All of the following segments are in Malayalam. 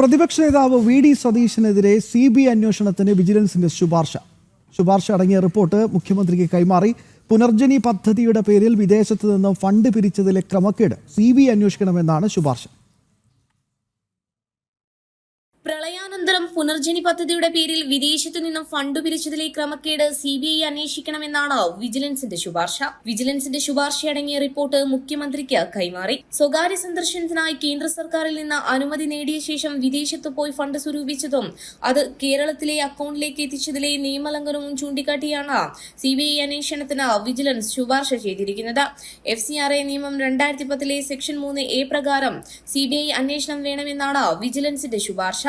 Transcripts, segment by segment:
പ്രതിപക്ഷ നേതാവ് വി ഡി സതീശനെതിരെ സി ബി ഐ അന്വേഷണത്തിന് വിജിലൻസിന്റെ ശുപാർശ. ശുപാർശ അടങ്ങിയ റിപ്പോർട്ട് മുഖ്യമന്ത്രിക്ക് കൈമാറി. പുനർജനി പദ്ധതിയുടെ പേരിൽ വിദേശത്ത് നിന്നും ഫണ്ട് പിരിച്ചതിലെ ക്രമക്കേട് സി ബി ഐ അന്വേഷിക്കണമെന്നാണ് ശുപാർശ. പ്രളയാനന്തരം പുനർജനി പദ്ധതിയുടെ പേരിൽ വിദേശത്തു നിന്നും ഫണ്ട് പിരിച്ചതിലെ ക്രമക്കേട് സി ബി ഐ അന്വേഷിക്കണമെന്നാണ് വിജിലൻസിന്റെ ശുപാർശ. വിജിലൻസിന്റെ ശുപാർശയടങ്ങിയ റിപ്പോർട്ട് മുഖ്യമന്ത്രിക്ക് കൈമാറി. സ്വകാര്യ സന്ദർശനത്തിനായി കേന്ദ്ര സർക്കാരിൽ നിന്ന് അനുമതി നേടിയ ശേഷം വിദേശത്ത് പോയി ഫണ്ട് സ്വരൂപിച്ചതും അത് കേരളത്തിലെ അക്കൌണ്ടിലേക്ക് എത്തിച്ചതിലെ നിയമലംഘനവും ചൂണ്ടിക്കാട്ടിയാണ് സി ബി ഐ അന്വേഷണത്തിന് വിജിലൻസ് ശുപാർശ ചെയ്തിരിക്കുന്നത്. എഫ് സി ആർ എ നിയമം രണ്ടായിരത്തി പത്തിലെ സെക്ഷൻ മൂന്ന് എ പ്രകാരം സി ബി ഐ അന്വേഷണം വേണമെന്നാണ് വിജിലൻസിന്റെ ശുപാർശ.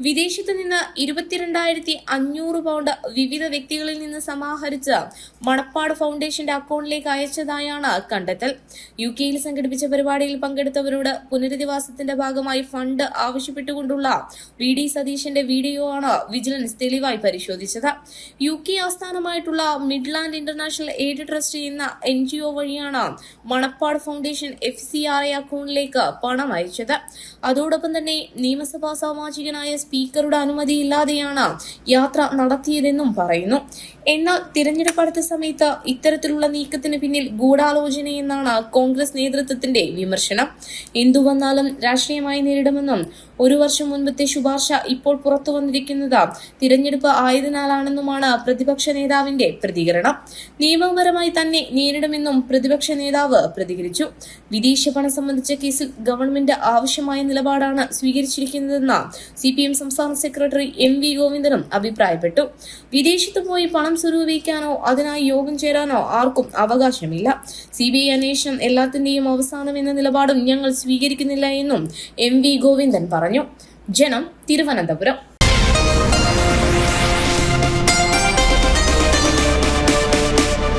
വിദേശത്ത് നിന്ന് ഇരുപത്തിരണ്ടായിരത്തി അഞ്ഞൂറ് പൗണ്ട് വിവിധ വ്യക്തികളിൽ നിന്ന് സമാഹരിച്ച് മണപ്പാട് ഫൗണ്ടേഷന്റെ അക്കൗണ്ടിലേക്ക് അയച്ചതായാണ് കണ്ടെത്തൽ. യു കെയിൽ സംഘടിപ്പിച്ച പരിപാടിയിൽ പങ്കെടുത്തവരോട് പുനരധിവാസത്തിന്റെ ഭാഗമായി ഫണ്ട് ആവശ്യപ്പെട്ടുകൊണ്ടുള്ള വി ഡി സതീശന്റെ വീഡിയോ ആണ് വിജിലൻസ് തെളിവായി പരിശോധിച്ചത്. യു കെ ആസ്ഥാനമായിട്ടുള്ള മിഡ്ലാൻഡ് ഇന്റർനാഷണൽ എയ്ഡ് ട്രസ്റ്റ് എന്ന എൻ ജി ഒ വഴിയാണ് Manappad foundation F C R A അക്കൗണ്ടിലേക്ക് പണം അയച്ചത്. അതോടൊപ്പം തന്നെ നിയമസഭാ സാമാജികനായ സ്പീക്കറുടെ അനുമതിയില്ലാതെയാണ് യാത്ര നടത്തിയതെന്നും പറയുന്നു. എന്നാൽ തിരഞ്ഞെടുപ്പ് അടുത്ത സമയത്ത് ഇത്തരത്തിലുള്ള നീക്കത്തിന് പിന്നിൽ ഗൂഢാലോചനയെന്നാണ് കോൺഗ്രസ് നേതൃത്വത്തിന്റെ വിമർശനം. എന്തു വന്നാലും രാഷ്ട്രീയമായി നേരിടുമെന്നും ഒരു വർഷം മുൻപത്തെ ശുപാർശ ഇപ്പോൾ പുറത്തു വന്നിരിക്കുന്നത് തിരഞ്ഞെടുപ്പ് ആയതിനാലാണെന്നുമാണ് പ്രതിപക്ഷ നേതാവിന്റെ പ്രതികരണം. നിയമപരമായി തന്നെ നേരിടുമെന്നും പ്രതിപക്ഷ നേതാവ് പ്രതികരിച്ചു. വിദേശ പണം സംബന്ധിച്ച കേസിൽ ഗവൺമെന്റ് ആവശ്യമായ നിലപാടാണ് സ്വീകരിച്ചിരിക്കുന്നതെന്ന് സി പി എം സംസ്ഥാന സെക്രട്ടറി എം വി ഗോവിന്ദനും അഭിപ്രായപ്പെട്ടു. വിദേശത്ത് പോയി പണം സ്വരൂപിക്കാനോ അതിനായി യോഗം ചേരാനോ ആർക്കും അവകാശമില്ല. സി ബി ഐ അന്വേഷണം എല്ലാത്തിന്റെയും അവസാനം എന്ന നിലപാടും ഞങ്ങൾ സ്വീകരിക്കുന്നില്ല എന്നും എം വി ഗോവിന്ദൻ പറഞ്ഞു. ജനം തിരുവനന്തപുരം.